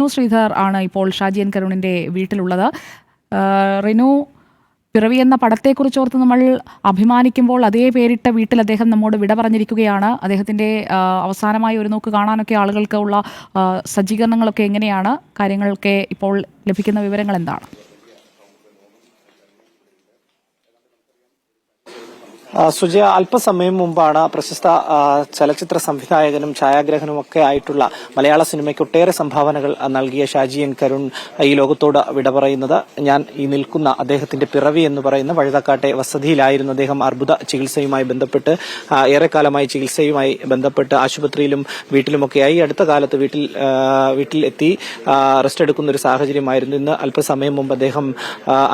റിനു ശ്രീധർ ആണ് ഇപ്പോൾ ഷാജിയൻ കരുണിന്റെ വീട്ടിലുള്ളത്. റിനു പിറവി എന്ന പടത്തെക്കുറിച്ച് ഓർത്ത് നമ്മൾ അഭിമാനിക്കുമ്പോൾ അതേ പേരിട്ട വീട്ടിൽ അദ്ദേഹം നമ്മോട് വിട പറഞ്ഞിരിക്കുകയാണ്. അദ്ദേഹത്തിന്റെ അവസാനമായി ഒരു നോക്ക് കാണാനൊക്കെ ആളുകൾക്ക് ഉള്ള സജ്ജീകരണങ്ങളൊക്കെ എങ്ങനെയാണ്? കാര്യങ്ങളൊക്കെ ഇപ്പോൾ ലഭിക്കുന്ന വിവരങ്ങൾ എന്താണ്? സുജയ അല്പസമയം മുമ്പാണ് പ്രശസ്ത ചലച്ചിത്ര സംവിധായകനും ഛായാഗ്രഹനും ഒക്കെ ആയിട്ടുള്ള മലയാള സിനിമയ്ക്ക് ഒട്ടേറെ സംഭാവനകൾ നൽകിയ ഷാജി എൻ കരുൺ ഈ ലോകത്തോട് വിട പറയുന്നത്. ഞാൻ ഈ നിൽക്കുന്ന അദ്ദേഹത്തിന്റെ പിറവി എന്ന് പറയുന്ന വഴുതക്കാട്ടെ വസതിയിലായിരുന്നു അദ്ദേഹം അർബുദ ചികിത്സയുമായി ബന്ധപ്പെട്ട് ഏറെക്കാലമായി ചികിത്സയുമായി ബന്ധപ്പെട്ട് ആശുപത്രിയിലും വീട്ടിലുമൊക്കെയായി. അടുത്ത കാലത്ത് വീട്ടിൽ വീട്ടിൽ എത്തി റെസ്റ്റ് എടുക്കുന്ന ഒരു സാഹചര്യമായിരുന്നു. ഇന്ന് അല്പസമയം മുമ്പ് അദ്ദേഹം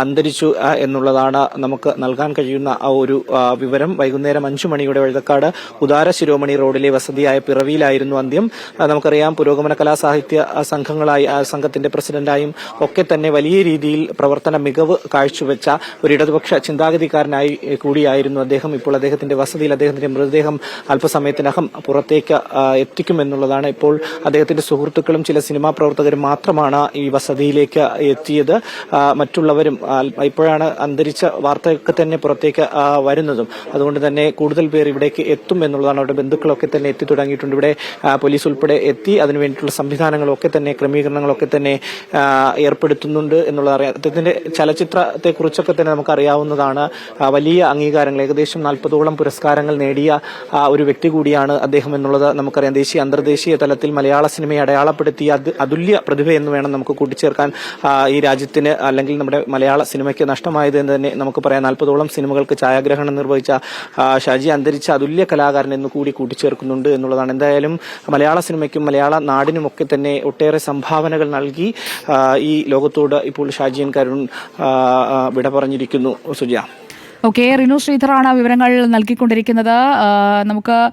അന്തരിച്ചു എന്നുള്ളതാണ് നമുക്ക് നൽകാൻ കഴിയുന്ന ഒരു ആ, വിവരം വൈകുന്നേരം അഞ്ചു മണിയുടെ വഴുതക്കാട് ഉദാര ശിരോമണി റോഡിലെ വസതിയായ പിറവിയിലായിരുന്നു അന്ത്യം. നമുക്കറിയാം പുരോഗമന കലാസാഹിത്യ സാഹിത്യ സംഘങ്ങളായി സംഘത്തിന്റെ പ്രസിഡന്റായും ഒക്കെ തന്നെ വലിയ രീതിയിൽ പ്രവർത്തന മികവ് കാഴ്ചവെച്ച ഒരു ഇടതുപക്ഷ ചിന്താഗതിക്കാരനായി കൂടിയായിരുന്നു അദ്ദേഹം. ഇപ്പോൾ അദ്ദേഹത്തിന്റെ വസതിയിൽ അദ്ദേഹത്തിന്റെ മൃതദേഹം അല്പസമയത്തിനകം പുറത്തേക്ക് എത്തിക്കുമെന്നുള്ളതാണ് ഇപ്പോൾ അദ്ദേഹത്തിന്റെ സുഹൃത്തുക്കളും ചില സിനിമാ പ്രവർത്തകരും മാത്രമാണ് ഈ വസതിയിലേക്ക് എത്തിയത്. മറ്റുള്ളവരും ഇപ്പോഴാണ് അന്തരിച്ച വാർത്തയൊക്കെ തന്നെ പുറത്തേക്ക് വരുന്നതും. അതുകൊണ്ട് തന്നെ കൂടുതൽ പേർ ഇവിടേക്ക് എത്തും എന്നുള്ളതാണ് അവരുടെ ബന്ധുക്കളൊക്കെ തന്നെ എത്തി തുടങ്ങിയിട്ടുണ്ട്. ഇവിടെ പോലീസ് ഉൾപ്പെടെ എത്തി. അതിനു വേണ്ടിയിട്ടുള്ള സംവിധാനങ്ങളൊക്കെ തന്നെ ക്രമീകരണങ്ങളൊക്കെ തന്നെ ഏർപ്പെടുത്തുന്നുണ്ട് എന്നുള്ളത് അറിയാം. അദ്ദേഹത്തിന്റെ ചലച്ചിത്രത്തെ കുറിച്ചൊക്കെ തന്നെ നമുക്ക് അറിയാവുന്നതാണ് വലിയ അംഗീകാരങ്ങൾ ഏകദേശം നാൽപ്പതോളം പുരസ്കാരങ്ങൾ നേടിയ ഒരു വ്യക്തി കൂടിയാണ് അദ്ദേഹം എന്നുള്ളത് നമുക്കറിയാം. ദേശീയ അന്തർദേശീയ തലത്തിൽ മലയാള സിനിമയെ അടയാളപ്പെടുത്തിയ അതുല്യ പ്രതിഭ എന്ന് വേണം നമുക്ക് കൂട്ടിച്ചേർക്കാൻ ഈ രാജ്യത്തിന് അല്ലെങ്കിൽ നമ്മുടെ മലയാള സിനിമയ്ക്ക് നഷ്ടമായത് എന്ന് തന്നെ നമുക്ക് പറയാം. നാൽപ്പതോളം സിനിമകൾക്ക് ഛായാഗ്രഹണം നിർവഹിച്ച ആ, ഷാജി അന്തരിച്ച അതുല്യ കലാകാരൻ എന്ന് കൂടി കൂട്ടിച്ചേർക്കുന്നുണ്ട് എന്നുള്ളതാണ്. എന്തായാലും മലയാള സിനിമയ്ക്കും മലയാള നാടിനുമൊക്കെ തന്നെ ഒട്ടേറെ സംഭാവനകൾ നൽകി ഈ ലോകത്തോട് ഇപ്പോൾ ഷാജിയൻ കരുൺ വിട പറഞ്ഞിരിക്കുന്നു. സുജ. ഓക്കെ റിനു ശ്രീധറാണ് വിവരങ്ങൾ നൽകിക്കൊണ്ടിരിക്കുന്നത്. നമുക്ക്